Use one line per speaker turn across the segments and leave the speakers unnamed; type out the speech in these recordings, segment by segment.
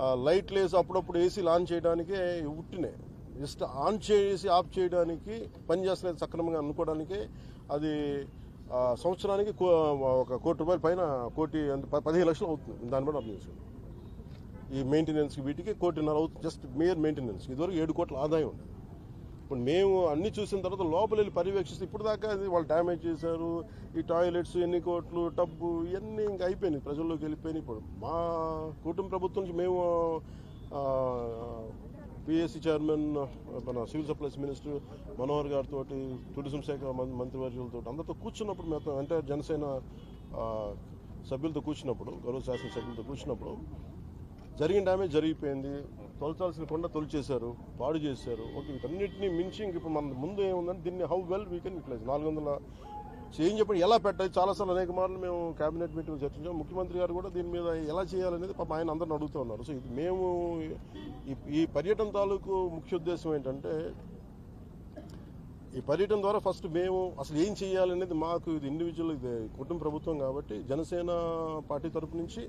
Light లేసి అప్పుడప్పుడు AC on చేయడానికే ఉట్టినే. జస్ట్ ఆన్ చేసి ఆఫ్ చేయడానికి పనిచేస్తున్నది సక్రమంగా అనుకోవడానికి. అది సంవత్సరానికి కో- ఒక కోటి రూపాయల పైన కోటి అంటే పదిహేను లక్షలు అవుతుంది. దాన్ని బట్టి అర్థం చేసుకోండి ఈ మెయింటెనెన్స్కి వీటికి కోటిన్నర అవుతుంది. Just mayor maintenance. ఇదివరకు ఏడు కోట్ల ఆదాయం ఉండదు. ఇప్పుడు మేము అన్ని చూసిన తర్వాత లోపల వెళ్ళి పర్యవేక్షిస్తే ఇప్పుడు దాకా అది వాళ్ళు డ్యామేజ్ చేశారు. ఈ టాయిలెట్స్ ఎన్ని కోట్లు టబ్బు ఇవన్నీ ఇంకా అయిపోయినాయి. ప్రజల్లోకి వెళ్ళిపోయినాయి. ఇప్పుడు మా కుటుంబ ప్రభుత్వం నుంచి మేము పిఎస్సి చైర్మన్ మన సివిల్ సప్లైస్ మినిస్టర్ మనోహర్ గారితో టూరిజం శాఖ మంత్రివర్యులతో అందరితో కూర్చున్నప్పుడు మేము అంటే జనసేన సభ్యులతో కూర్చున్నప్పుడు గౌరవ శాసన సభ్యులతో కూర్చున్నప్పుడు జరిగిన డ్యామేజ్ జరిగిపోయింది. తొలచాల్సిన కొండ తొలిచేశారు పాడు చేశారు. ఓకే వీటన్నిటిని మించి ఇంకా ఇప్పుడు మన ముందు ఏముందంటే దీన్ని how well we can utilize నాలుగు వందల చేంజ్ ఏం చెప్పండి ఎలా పెట్టాలి? చాలాసార్లు అనేక మార్లు మేము కేబినెట్ మీటింగ్ చర్చించాం. ముఖ్యమంత్రి గారు కూడా దీని మీద ఎలా చేయాలనేది పాప ఆయన అందరిని అడుగుతూ ఉన్నారు. సో ఇది మేము ఈ- ఈ పర్యటన తాలూకు ముఖ్య ఉద్దేశం ఏంటంటే ఈ పర్యటన ద్వారా ఫస్ట్ మేము అసలు ఏం చేయాలనేది మాకు ఇది ఇండివిజువల్ ఇది కుటుంబ ప్రభుత్వం కాబట్టి జనసేన పార్టీ తరపు నుంచి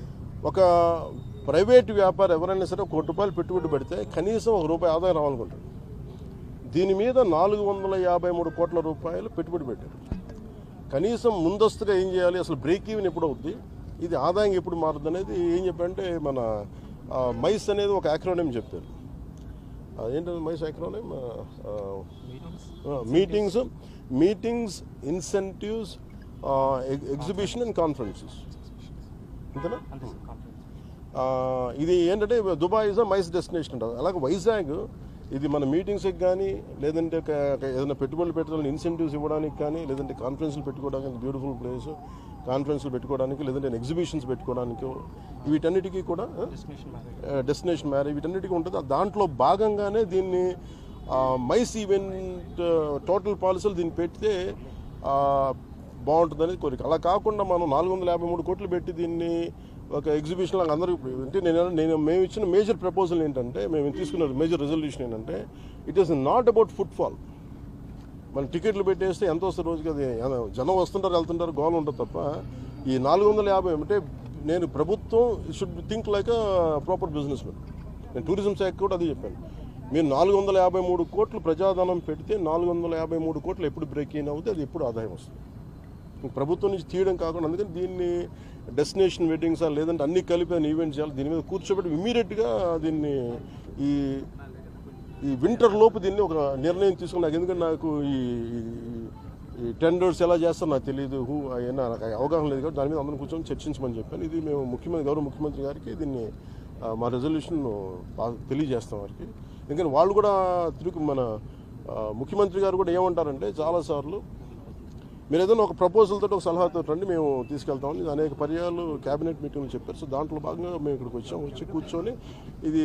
ఒక ప్రైవేట్ వ్యాపారం ఎవరైనా సరే కోటి రూపాయలు పెట్టుబడి పెడితే కనీసం ఒక రూపాయి ఆదాయం రావాలనుకుంటారు దీని మీద నాలుగు వందల యాభై మూడు కోట్ల రూపాయలు పెట్టుబడి పెట్టారు కనీసం ముందస్తుగా ఏం చేయాలి? అసలు బ్రేక్ ఈవెన్ ఎప్పుడు అవుద్ది? ఇది ఆదాయం ఎప్పుడు మారుద్ది అనేది ఏం చెప్పంటే మన మైస్ అనేది ఒక యాక్రోనేమ్ చెప్తారు ఏంటంటే MICE acronym meetings meetings incentives exhibition and conferences అంతేనా? ఇది ఏంటంటే దుబాయ్ ఇస్ మైస్ డెస్టినేషన్ ఉంటుంది అలాగే వైజాగ్ ఇది మన మీటింగ్స్కి కానీ లేదంటే ఏదైనా పెట్టుబడులు పెట్టడానికి ఇన్సెంటివ్స్ ఇవ్వడానికి కానీ లేదంటే కాన్ఫరెన్స్లు పెట్టుకోవడానికి బ్యూటిఫుల్ ప్లేస్ కాన్ఫరెన్స్లు పెట్టుకోవడానికి లేదంటే ఎగ్జిబిషన్స్ పెట్టుకోవడానికి వీటన్నిటికీ కూడా డెస్టినేషన్ మ్యారేజ్ వీటన్నిటికీ ఉంటుంది. దాంట్లో భాగంగానే దీన్ని మైస్ ఈవెంట్ టోటల్ పాలసీలు దీన్ని పెడితే ఆ, బాగుంటుందని కోరిక. అలా కాకుండా మనం నాలుగు వందల యాభై మూడు కోట్లు పెట్టి దీన్ని ఒక ఎగ్జిబిషన్ లాగా అందరూ అంటే నేను నేను మేము ఇచ్చిన మేజర్ ప్రపోజల్ ఏంటంటే మేము తీసుకున్న మేజర్ రెజల్యూషన్ ఏంటంటే it is not about footfall మన టికెట్లు పెట్టేస్తే ఎంత వస్తుంది రోజుకి? అది జనం వస్తుంటారు వెళ్తుంటారు గోల్ ఉంటుంది తప్ప ఈ నాలుగు వందల యాభై అంటే నేను ప్రభుత్వం should think like proper businessmen నేను టూరిజం శాఖ కూడా అది చెప్పాను. మీరు నాలుగు వందల యాభై మూడు కోట్లు ప్రజాధనం పెడితే నాలుగు వందల యాభై మూడు కోట్లు ఎప్పుడు బ్రేక్ ఇన్ అవుతే అది ఎప్పుడు ఆదాయం వస్తుంది. ప్రభుత్వం నుంచి తీయడం కాకుండా అందుకని దీన్ని డెస్టినేషన్ వెడ్డింగ్స్ లేదంటే అన్ని కలిపి అని ఈవెంట్ చేయాలి. దీని మీద కూర్చోబెట్టి ఇమీడియట్గా దీన్ని ఈ ఈ వింటర్ లోపు దీన్ని ఒక నిర్ణయం తీసుకుని నాకు ఎందుకంటే నాకు ఈ ఈ- టెండర్స్ ఎలా చేస్తారో నాకు తెలియదు హూ అయినా నాకు అవగాహన లేదు కాబట్టి దాని మీద అందరం కూర్చొని చర్చించమని చెప్పాను. ఇది మేము ముఖ్యమంత్రి గౌరవ ముఖ్యమంత్రి గారికి దీన్ని మా రెజల్యూషన్ తెలియజేస్తాం వారికి. ఎందుకంటే వాళ్ళు కూడా తిరుగు మన ముఖ్యమంత్రి గారు కూడా ఏమంటారంటే చాలాసార్లు మీరు ఏదైనా ఒక ప్రపోజల్ ఒక సలహాతో రండి మేము తీసుకెళ్తామని అనేక పర్యాలు క్యాబినెట్ మీటింగ్లు చెప్పారు. సో దాంట్లో భాగంగా మేము ఇక్కడికి వచ్చాం. వచ్చి కూర్చొని ఇది